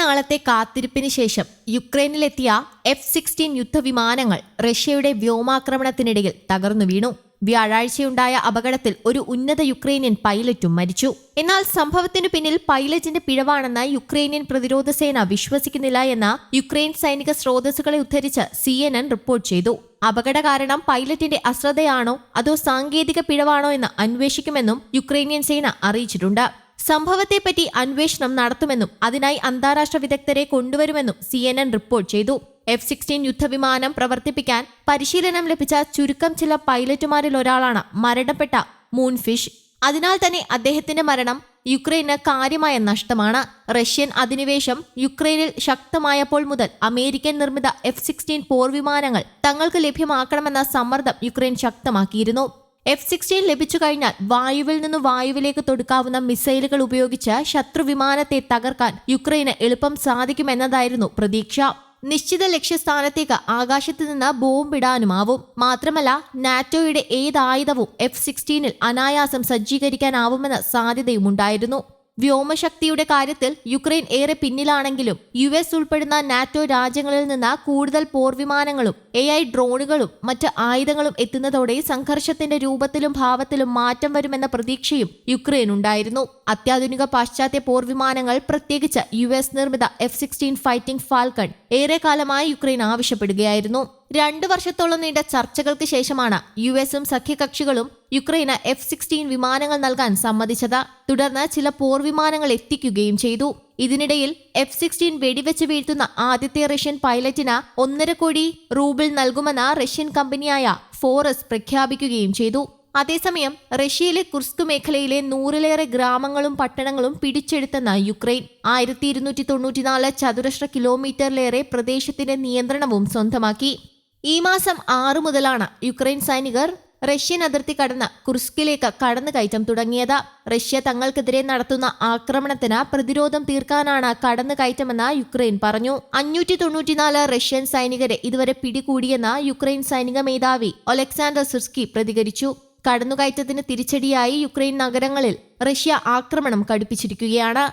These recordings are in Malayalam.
നാളത്തെ കാത്തിരിപ്പിന് ശേഷം യുക്രൈനിലെത്തിയ എഫ് സിക്സ്റ്റീൻ യുദ്ധവിമാനങ്ങൾ റഷ്യയുടെ വ്യോമാക്രമണത്തിനിടയിൽ തകർന്നു വീണു. വ്യാഴാഴ്ചയുണ്ടായ അപകടത്തിൽ ഒരു ഉന്നത യുക്രൈനിയൻ പൈലറ്റും മരിച്ചു. എന്നാൽ സംഭവത്തിനു പിന്നിൽ പൈലറ്റിന്റെ പിഴവാണെന്ന് യുക്രൈനിയൻ പ്രതിരോധ സേന വിശ്വസിക്കുന്നില്ല എന്ന് യുക്രൈൻ സൈനിക സ്രോതസ്സുകളെ ഉദ്ധരിച്ച് സി റിപ്പോർട്ട് ചെയ്തു. അപകട കാരണം പൈലറ്റിന്റെ അശ്രദ്ധയാണോ അതോ സാങ്കേതിക പിഴവാണോ എന്ന് അന്വേഷിക്കുമെന്നും യുക്രൈനിയൻ സേന അറിയിച്ചിട്ടുണ്ട്. സംഭവത്തെപ്പറ്റി അന്വേഷണം നടത്തുമെന്നും അതിനായി അന്താരാഷ്ട്ര വിദഗ്ധരെ കൊണ്ടുവരുമെന്നും സി എൻ എൻ റിപ്പോർട്ട് ചെയ്തു. എഫ് സിക്സ്റ്റീൻ യുദ്ധവിമാനം പ്രവർത്തിപ്പിക്കാൻ പരിശീലനം ലഭിച്ച ചുരുക്കം ചില പൈലറ്റുമാരിൽ ഒരാളാണ് മരണപ്പെട്ട മൂൺഫിഷ്. അതിനാൽ തന്നെ അദ്ദേഹത്തിന്റെ മരണം യുക്രൈന് കാര്യമായ നഷ്ടമാണ്. റഷ്യൻ അധിനിവേശം യുക്രൈനിൽ ശക്തമായപ്പോൾ മുതൽ അമേരിക്കൻ നിർമ്മിത എഫ് സിക്സ്റ്റീൻ പോർവിമാനങ്ങൾ തങ്ങൾക്ക് ലഭ്യമാക്കണമെന്ന സമ്മർദ്ദം യുക്രൈൻ ശക്തമാക്കിയിരുന്നു. എഫ് സിക്സ്റ്റീൻ ലഭിച്ചു കഴിഞ്ഞാൽ വായുവിൽ നിന്ന് വായുവിലേക്ക് തൊടുക്കാവുന്ന മിസൈലുകൾ ഉപയോഗിച്ച് ശത്രു വിമാനത്തെ തകർക്കാൻ യുക്രൈന് എളുപ്പം സാധിക്കുമെന്നതായിരുന്നു പ്രതീക്ഷ. നിശ്ചിത ലക്ഷ്യസ്ഥാനത്തേക്ക് ആകാശത്ത് നിന്ന് ബോംബിടാനുമാവും മാത്രമല്ല നാറ്റോയുടെ ഏതായുധവും എഫ് സിക്സ്റ്റീനിൽ അനായാസം സജ്ജീകരിക്കാനാവുമെന്ന സാധ്യതയുമുണ്ടായിരുന്നു. വ്യോമശക്തിയുടെ കാര്യത്തിൽ യുക്രൈൻ ഏറെ പിന്നിലാണെങ്കിലും യു എസ് ഉൾപ്പെടുന്ന നാറ്റോ രാജ്യങ്ങളിൽ നിന്ന് കൂടുതൽ പോർവിമാനങ്ങളും എ ഐ ഡ്രോണുകളും മറ്റ് ആയുധങ്ങളും എത്തുന്നതോടെ സംഘർഷത്തിന്റെ രൂപത്തിലും ഭാവത്തിലും മാറ്റം വരുമെന്ന പ്രതീക്ഷയും യുക്രൈൻ ഉണ്ടായിരുന്നു അത്യാധുനിക പാശ്ചാത്യ പോർവിമാനങ്ങൾ പ്രത്യേകിച്ച് യു എസ് നിർമ്മിത എഫ് സിക്സ്റ്റീൻ ഫൈറ്റിംഗ് ഫാൽക്കൺ ഏറെക്കാലമായി യുക്രൈൻ ആവശ്യപ്പെടുകയായിരുന്നു. രണ്ടു വർഷത്തോളം നീണ്ട ചർച്ചകൾക്ക് ശേഷമാണ് യു എസും സഖ്യകക്ഷികളും യുക്രൈന് എഫ് സിക്സ്റ്റീൻ വിമാനങ്ങൾ നൽകാൻ സമ്മതിച്ചത്. തുടർന്ന് ചില പോർവിമാനങ്ങൾ എത്തിക്കുകയും ചെയ്തു. ഇതിനിടയിൽ എഫ് സിക്സ്റ്റീൻ വെടിവെച്ച് വീഴ്ത്തുന്ന ആദ്യത്തെ റഷ്യൻ പൈലറ്റിന് ഒന്നര കോടി റൂബിൾ നൽകുമെന്ന് റഷ്യൻ കമ്പനിയായ ഫോറസ് പ്രഖ്യാപിക്കുകയും ചെയ്തു. അതേസമയം റഷ്യയിലെ കുർസ്ക് മേഖലയിലെ നൂറിലേറെ ഗ്രാമങ്ങളും പട്ടണങ്ങളും പിടിച്ചെടുത്തെന്ന യുക്രൈൻ. ആയിരത്തി ഇരുന്നൂറ്റി തൊണ്ണൂറ്റിനാല് ചതുരശ്ര കിലോമീറ്ററിലേറെ പ്രദേശത്തിന്റെ നിയന്ത്രണവും സ്വന്തമാക്കി. ഈ മാസം ആറു മുതലാണ് യുക്രൈൻ സൈനികർ റഷ്യൻ അതിർത്തി കടന്ന് കുർസ്കിലേക്ക് കടന്നു കയറ്റം തുടങ്ങിയത്. റഷ്യ തങ്ങൾക്കെതിരെ നടത്തുന്ന ആക്രമണത്തിന് പ്രതിരോധം തീർക്കാനാണ് കടന്നു കയറ്റമെന്ന് യുക്രൈൻ പറഞ്ഞു. അഞ്ഞൂറ്റി തൊണ്ണൂറ്റിനാല് റഷ്യൻ സൈനികരെ ഇതുവരെ പിടികൂടിയെന്ന് യുക്രൈൻ സൈനിക മേധാവി ഒലക്സാണ്ടർ സിർസ്കി പ്രതികരിച്ചു. കടന്നുകയറ്റത്തിന് തിരിച്ചടിയായി യുക്രൈൻ നഗരങ്ങളിൽ റഷ്യ ആക്രമണം കടുപ്പിച്ചിരിക്കുകയാണ്.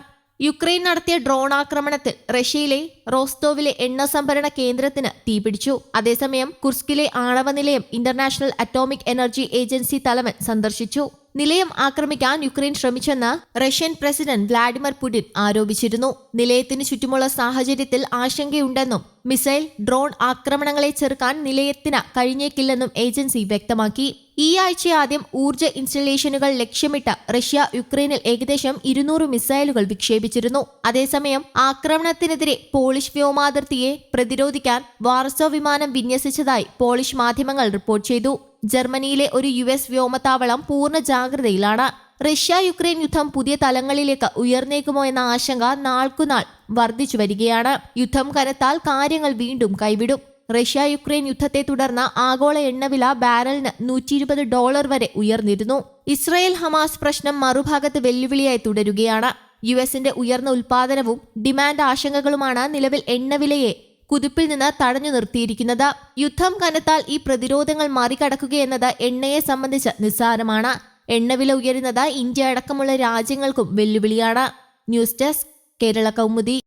യുക്രൈൻ നടത്തിയ ഡ്രോൺ ആക്രമണത്തിൽ റഷ്യയിലെ റോസ്തോവിലെ എണ്ണ സംഭരണ കേന്ദ്രത്തിന് തീപിടിച്ചു. അതേസമയം കുർസ്കിലെ ആണവ നിലയം ഇന്റർനാഷണൽ അറ്റോമിക് എനർജി ഏജൻസി തലവൻ സന്ദർശിച്ചു. നിലയം ആക്രമിക്കാൻ യുക്രൈൻ ശ്രമിച്ചെന്ന് റഷ്യൻ പ്രസിഡന്റ് വ്ളാഡിമിർ പുടിൻ ആരോപിച്ചിരുന്നു. നിലയത്തിന് ചുറ്റുമുള്ള സാഹചര്യത്തിൽ ആശങ്കയുണ്ടെന്നും മിസൈൽ ഡ്രോൺ ആക്രമണങ്ങളെ ചെറുക്കാൻ നിലയത്തിന് കഴിഞ്ഞേക്കില്ലെന്നും ഏജൻസി വ്യക്തമാക്കി. ഈ ആഴ്ച ആദ്യം ഊർജ ഇൻസ്റ്റലേഷനുകൾ ലക്ഷ്യമിട്ട് റഷ്യ യുക്രൈനിൽ ഏകദേശം ഇരുന്നൂറ് മിസൈലുകൾ വിക്ഷേപിച്ചിരുന്നു. അതേസമയം ആക്രമണത്തിനെതിരെ പോളിഷ് വ്യോമാതിർത്തിയെ പ്രതിരോധിക്കാൻ വാർസോ വിമാനം വിന്യസിച്ചതായി പോളിഷ് മാധ്യമങ്ങൾ റിപ്പോർട്ട് ചെയ്തു. ജർമ്മനിയിലെ ഒരു യു എസ് വ്യോമത്താവളം പൂർണ ജാഗ്രതയിലാണ്. റഷ്യ യുക്രൈൻ യുദ്ധം പുതിയ തലങ്ങളിലേക്ക് ഉയർന്നേക്കുമോ എന്ന ആശങ്ക നാൾക്കുനാൾ വർദ്ധിച്ചു വരികയാണ്. യുദ്ധം കനത്താൽ കാര്യങ്ങൾ വീണ്ടും കൈവിടും. റഷ്യ യുക്രൈൻ യുദ്ധത്തെ തുടർന്ന് ആഗോള എണ്ണവില ബാരലിന് നൂറ്റി ഇരുപത് ഡോളർ വരെ ഉയർന്നിരുന്നു. ഇസ്രയേൽ ഹമാസ് പ്രശ്നം മറുഭാഗത്ത് വെല്ലുവിളിയായി തുടരുകയാണ്. യു എസിന്റെ ഉയർന്ന ഉൽപാദനവും ഡിമാൻഡ് ആശങ്കകളുമാണ് നിലവിൽ എണ്ണവിലയെ കുതിപ്പിൽ നിന്ന് തടഞ്ഞു നിർത്തിയിരിക്കുന്നത്. യുദ്ധം കനത്താൽ ഈ പ്രതിരോധങ്ങൾ മറികടക്കുകയെന്നത് എണ്ണയെ സംബന്ധിച്ച് നിസ്സാരമാണ്. എണ്ണവില ഉയരുന്നത് ഇന്ത്യ അടക്കമുള്ള രാജ്യങ്ങൾക്കും വെല്ലുവിളിയാണ്. News desk Kerala Kaumudi.